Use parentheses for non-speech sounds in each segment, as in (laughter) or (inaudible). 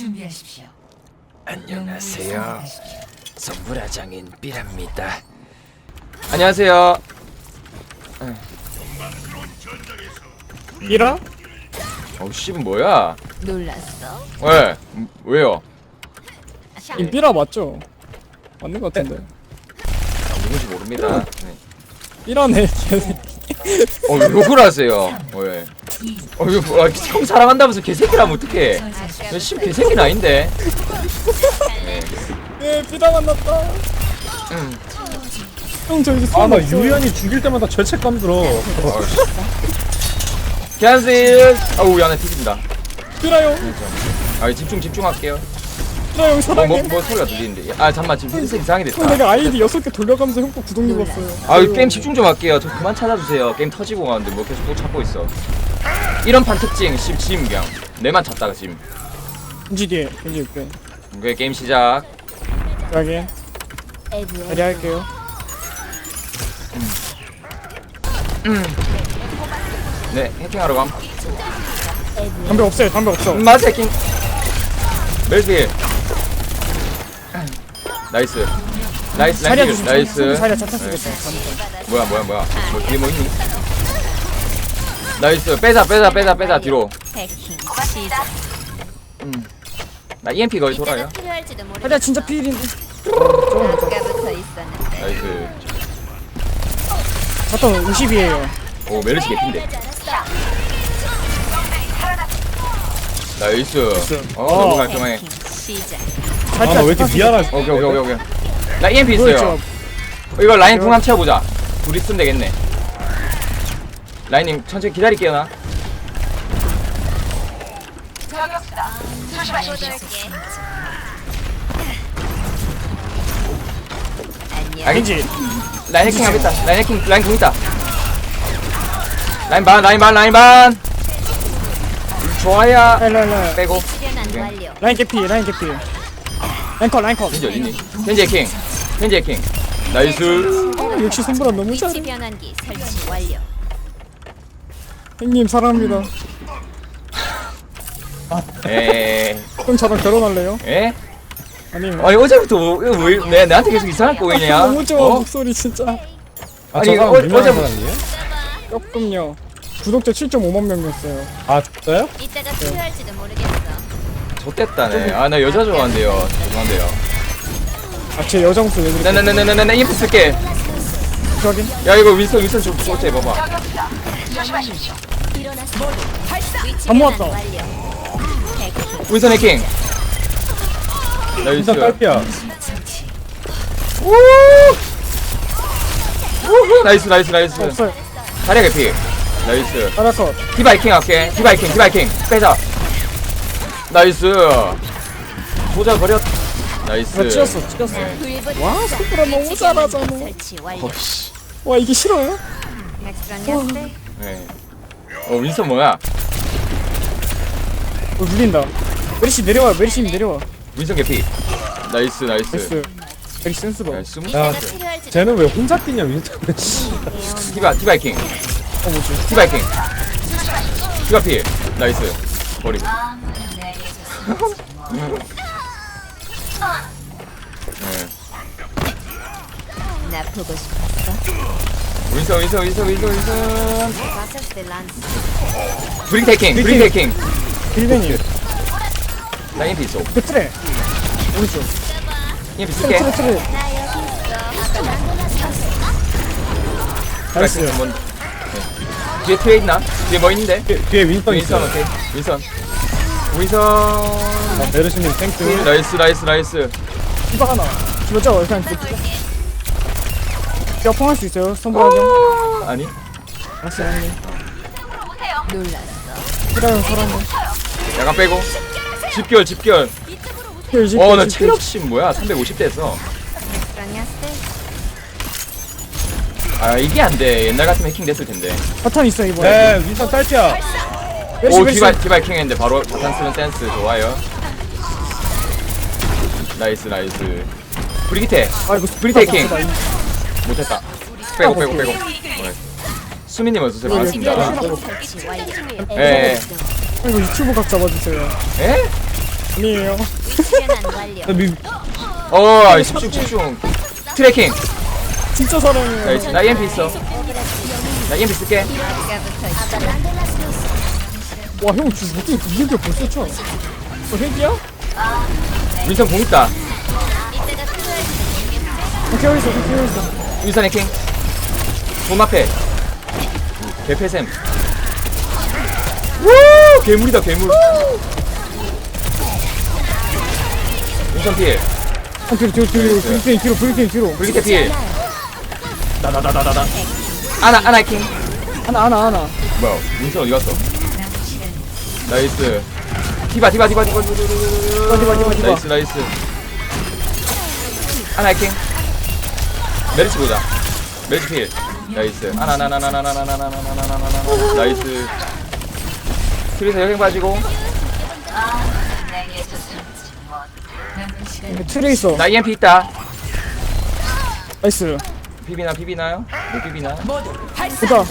준비하십시오. 안녕하세요. 선불화장인 삐랍니다. 안녕하세요. 이라? 어우 씨는 뭐야? 놀랐어? 왜? 음, 왜요? 인삐라 맞죠? 맞는 것 같은데 누군지 모릅니다. 네. 삐라네 걔어 욕을 하세요. 왜? 어 이거 뭐야? 형 사랑한다면서 개새끼라면 어떡해? 씨 개새끼는 아닌데. 예, 삐라 만났다 음. 형저 이제 아 나. 유연이 죽일 때마다 죄책감 들어 캔슬. 아우 야나. 삐라 형아 집중 집중할게요. 삐라 형 뭐, 사랑해 뭐, 뭐 소리가 들리는데. 아 잠만 지금 흰색 이상하게 형 됐다. 내가 아이디 여섯 개 돌려가면서 형거 구독 눌렀어요 아 게임 집중 좀 할게요. 저 그만 찾아주세요. 게임 터지고 가는데 뭐 계속 또 찾고 있어. 이런 판 특징 심심 그냥 내만 찾다가 심. 인지 뒤에 인지 옆에 오케이 게임 시작. 여기 자리 할게요 네 해킹하러 감. 담배 없어요 담배 없어 음, 맞아 해킹. 멜필. 나이스. 나이스 자리야 나이스 조심 나이스. 자리야 자탄 쓰겠어 뭐야 뭐야 뭐야. 뭐 뒤에 뭐 있니? 나이스 빼자 빼자 빼자 빼자 뒤로. 해킹 시작. 나 EMP 거의 돌아요. 이때가 필요할지도 모르. 자리야 진짜 피일인데 아까부터 있었는데. 나이스. 자탄 50이에요 오 메르시 개핀데. 나이스. 어 너무 깔끔해. 해킹 시작. 아 나 왜 이렇게 미안하지 오케이 오케이 오케이 오케이. 나 EMP 그렇죠. 있어요. 어, 이거 라인 궁 한번 채워보자. 둘이 쓰면 되겠네. 라인님 천천히 기다릴게요 나. 쏟을게. 안녕. 알겠지? 라인 해킹 하겠다. 라인 해킹 라인 궁 있다. 라인 반 라인 반 라인 반. 좋아야. 빼고. 완료. 라인 개피 라인 개피 라인 컷 라인 컷 겐지 어딨니? 겐지 해킹. 겐지 해킹. 나이스. 아, 역시 손보라 너무 위치 잘해 변환기 설치 완료. 형님 사랑합니다 에. 형 저랑 결혼할래요? 에? 아니면 아니 어제부터 뭐, 이거 왜 내, 나한테 계속 이상한 꼬이냐? 너무 좋아 어? 목소리 진짜 아 아니, 저 사람 어- 유명한 어제- 사람이에요? 조금요 구독자 7.5만 명이었어요 아 진짜요? 이때가 필요할지도 모르겠어. 좋댔다네. 아 나 여자 좋아한대요. 죄송한데요. 아제 여자 목소리 왜 그래 나나나나나나 EMP 쓸게. 저기 야 이거 윈선 윈선 좀 쏘지 봐봐. 다 모았다. 해킹. 윈선 해킹. 나이스. 딸피야 우! 우후 나이스 나이스 나이스. 없어요 다리야 개피. 나이스. 알았어 디바이킹 할게. 디바이킹 디바이킹 빼자. 나이스. 조자 버렸. 나이스. 나 찢었어 찢었어 불붙 와 손보라 너무 잘하잖아. 와 이게 싫어요? 넥스트라니아스. 네. 어 윈선 뭐야? 어 눌린다 메리씨 내려와 메리씨님 내려와 윈선 개피. 나이스 나이스. 나이스 메리 센스봐 야, 스무. 야 쟤는 왜 혼자 뛰냐 씨. 디바 디바이킹. 어 뭐지 디바이킹. 디바 피. 나이스. 버리고. (laughs) 네. 나 보고 싶었어. 윈선 윈선. 바세스 데 란스. 브링 테이킹 브링 테이킹. 빌벤이 나 EMP 있어. 그 트레 오른쪽 EMP 쓸게. 트레 트레 나 여기 있어. 나이스 한번. 네. 뒤에 트레 있나? 뒤에 뭐 있는데? 뒤에, 윈선 있어 오케이. 윈선. 윈선. 아, 메르시님 땡큐 나이스 나이스 나이스. 디바 하나 디바 그 디바 펑할 수 있어요 선보라죠 아니. 알았어요 형님 사랑해 약간 빼고. 집결 집결. 형 이제 어나 이제 체력심 뭐야? 350대에서. 넥스트라니아스. 아 이게 안 돼. 옛날 같으면 해킹 됐을 텐데. 파탄 있어 이번에 에 윈스턴 딸피야 오 디바 디바이킹 했는데 바로 자탄 쓰는 센스 좋아요. 나이스 나이스. 브리기테 아이고 브리테이킹. 나 이- 못했다. 빼고 빼고 빼고. 네. 수민님 어서 오세요 반갑습니다. 변환기 설치 완료. 예. 아이고 유튜브 각 잡아주세요 에? 아니에요. 나 미, 어 아이, 집중 집중 트래킹 진짜 사랑해요 나이스 나 EMP 있어 나 EMP 쓸게 있어. 와형 지금 어떻게 이게 벌써 쳐? 어 핵이야? 윈선 공 있다 이때가 필요할지 어 케어있어 케어있어 윈선 해킹. 돈 앞에. 개패샘. 우! 괴물이다 괴물. 윈선 필. 아 뒤로 뒤로 뒤로 브리핑 뒤로 브리핑 뒤로. 브리기테 필. 나나나나나나 아나 아나 해킹. 하나 하나 하나. 뭐야 윈선 어디 갔어? 나이스. 디바 디바 디바 디바 디바 디바 디바 디바 디바. 디바 나이스 나이스. 하나 해킹 메리츠 보자 메리츠 필 나이스 나이스 트리서 여행 빠지고 트레이서 나 EMP 있다 나이스 비비나 비비나요? 못 비비나? 보다.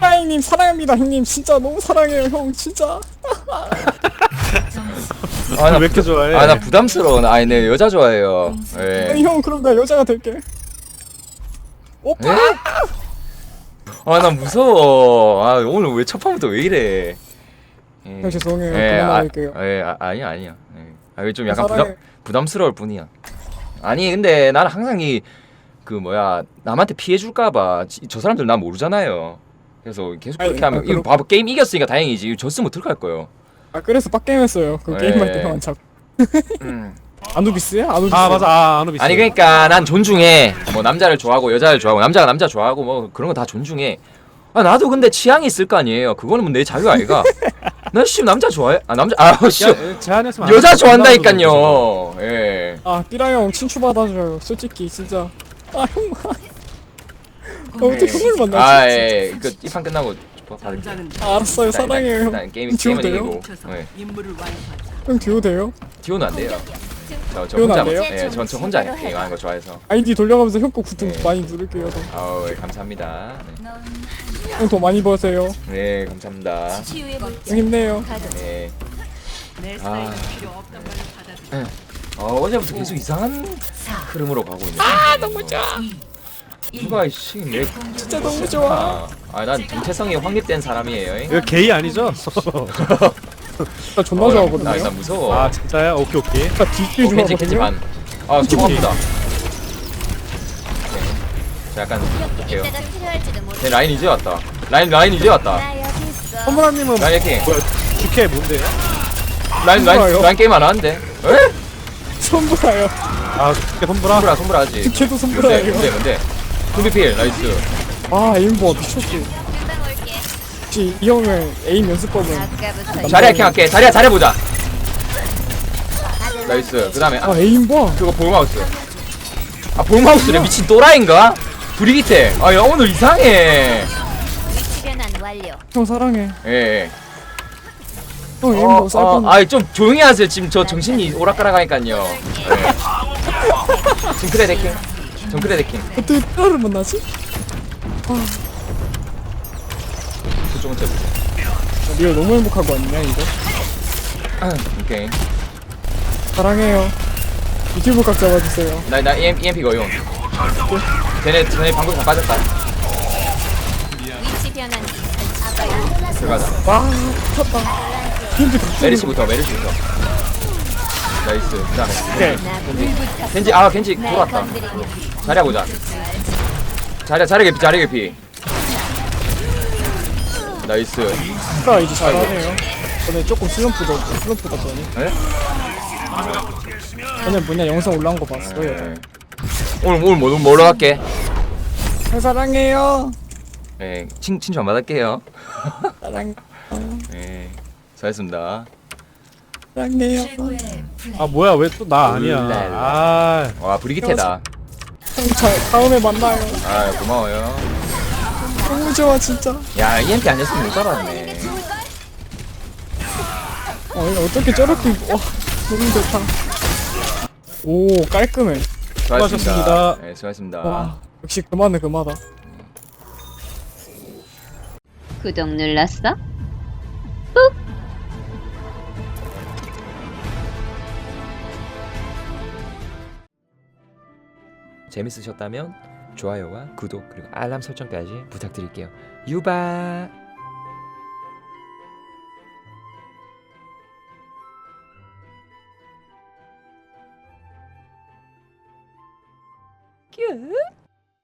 나이스 사랑합니다 형님 진짜 너무 사랑해요 형 진짜 아 나 왜 이렇게 좋아해? 아, 나 부담스러워. 나, 아니, 내 여자 좋아해요. 아니 예. 형 그럼 나 여자가 될게 오빠 예? 아, 나 무서워. 아, 오늘 왜 첫 판부터 왜 이래. 예. 형 죄송해요 예, 그만할게요 아, 예, 아, 아니야, 아니야. 예. 아, 이게 좀 약간 사랑해. 부담, 부담스러울 뿐이야. 아니, 근데 나는 항상 이, 그, 뭐야, 남한테 피해 줄까봐, 지- 저 사람들 나 모르잖아요. 그래서 계속 그렇게 아니, 하면, 아, 이거 그럼- 봐봐, 게임 이겼으니까 다행이지. 이거 졌으면 어떡할 거예요. 아 그래서 빡게임 했어요. 그 예. 게임할 때 형한 자꾸 음. 아누비스야? 아누비스. 아 맞아. 아 아누비스. 아니 그러니까 난 존중해 뭐 남자를 좋아하고 여자를 좋아하고 남자가 남자 좋아하고 뭐 그런 거 다 존중해 아 나도 근데 취향이 있을 거 아니에요. 그거는 뭐내 자유 아이가. (laughs) 나씨 남자 좋아해? 아 남자 아씨. 여자 했어. 좋아한다니까요. 예. 아 삐라 형 친추 받아줘요. 솔직히 진짜. 아형 어떻게 형을 만나지 아예그 이판 끝나고 받을게 아, 알았어요 일단- 사랑해요 일단, 게임 지워도 게임은 돼요? 이기고 예형 듀오 돼요? 디오는 안 돼요 저, 저 디오는 혼자 안 돼요? 예, 전, 저 혼자 게임 하는 거 좋아해서 아이디 돌려가면서 형거 구독 네. 많이 누를게요 아우 예, 감사합니다 형 더 많이 버세요 네, 네 감사합니다 치유의 형 물질. 힘내요 네. 아. 네. 어, 어제부터 계속 이상한 흐름으로 가고 있네. 아, 너무 좋아. 누 가 이씨 내 진짜 너무 좋아 아, 난 정체성이 확립된 사람이에요. 이거 게이 아니죠? (laughs) 나 존나 어, 좋아하거든요 나, 나 무서워. 아 진짜야? 오케이 오케이 나 어, 겐지 겐지 좋아하거든요 반. 아, 죄송합니다. 자, 약간 볼게요. 이때가 필요할지도 모르. 제 라인 이제 왔다. 라인 라인 이제 왔다. 나 여기 있어. 선물아님은 라인 해킹. 뭐야 주캐 뭔데요? 라인 라인? 라인 게임 안 하는데? 에? 손보라요 아 주캐 선물아? 손브라 손브라지. 걔도 뭔데 손보라요 뭔데 뭔데? 준비 필 나이스. 아 에임버 미쳤지. 혹시 이 형의 에임 연습법은 아까부터 자리 해킹 할게. 자리야 잘해보자. 나이스. 그 다음에 아 에임버 그거 볼마우스. 아 볼마우스래 미친 또라이인가? 브리기테. 아야 오늘 이상해. 완료. 형 사랑해 예. 예. 형 어, 에임버 쌀 어, 뻔. 아이 좀 조용히 하세요. 지금 저 정신이 오락가락하니까요. 예. (laughs) 정크레 데킹. 정크레 데킹. 어떻게 삐라를 만나지? 그쪽은 저. 아, 리얼 너무 행복하고 왔냐 이거 오케이. 사랑해요 유튜브 각 잡아주세요 나나 EM, EMP가 어용. 쟤네 쟤네 방금 다 빠졌다. 위치 변환. 아까 들어가자. 와 미쳤다 힘들 갑자기 메리시부터 메리시부터. 나이스. 그 다음에 오케이 나 겐지 아 겐지 날. 건드리냐. 자리야 보자. 자리야 자리 개피 자리 개피. 나이스. 삐라 이제 잘하네요 전에 조금 슬럼프다 슬럼프다 전에 에? 전에 뭐냐 영상 올라온 거 봤어요 예. 오늘 오늘 뭐 뭐로 할게? 형 사랑해요 예, 칭안 받을게요. 사랑 예, 수고하셨습니다. 사랑해요 아 뭐야 왜 또 나 아니야. 아 와 브리기테다. 형 자, 다음에 만나요 아 고마워요. 너무 좋아 진짜 야 EMP 아니었으면 못 살았네. 어 이거 어떻게 저렇게 와 너무 좋다 오 깔끔해 수고하셨습니다. 예, 수고하셨습니다. 와 역시 그만해 그만하 구독 눌렀어? 재밌으셨다면 좋아요와 구독 그리고 알람 설정까지 부탁드릴게요. 유바.